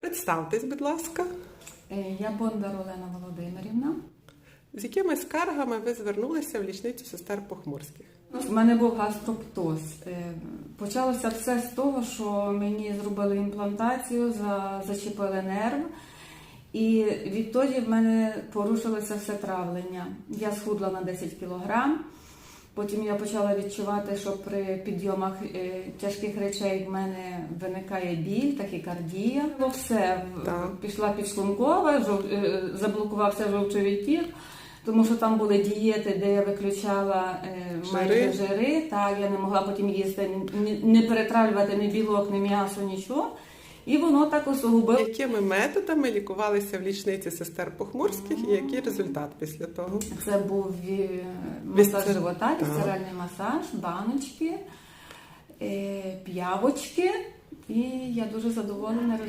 Представтесь, будь ласка, Е, Я Бондар Олена Володимирівна. з якими скаргами ви звернулися в лічницю сестер Похмурських? У мене був гастроптоз. Е, Почалося все з того, що мені зробили імплантацію, за- зачепили нерв. І відтоді в мене порушилося все травлення. Я схудла на 10 кілограм. Потім я почала відчувати, що при підйомах е, тяжких речей в мене виникає біль, тахікардія. Ну, все Так. пішла підшлункова, жов- е, заблокувався жовчовий тік, тому що там були дієти, де я виключала е, майже Жири. жири. Так, я не могла потім їсти не перетравлювати ні білок, ні м'ясо, нічого. І воно так усугубило. Якими методами лікувалися в лічниці сестер Похмурських і який результат після того? Це був е, масаж Вісцер- живота, вісцеральний масаж, баночки, е, п'явочки. І я дуже задоволена результатом.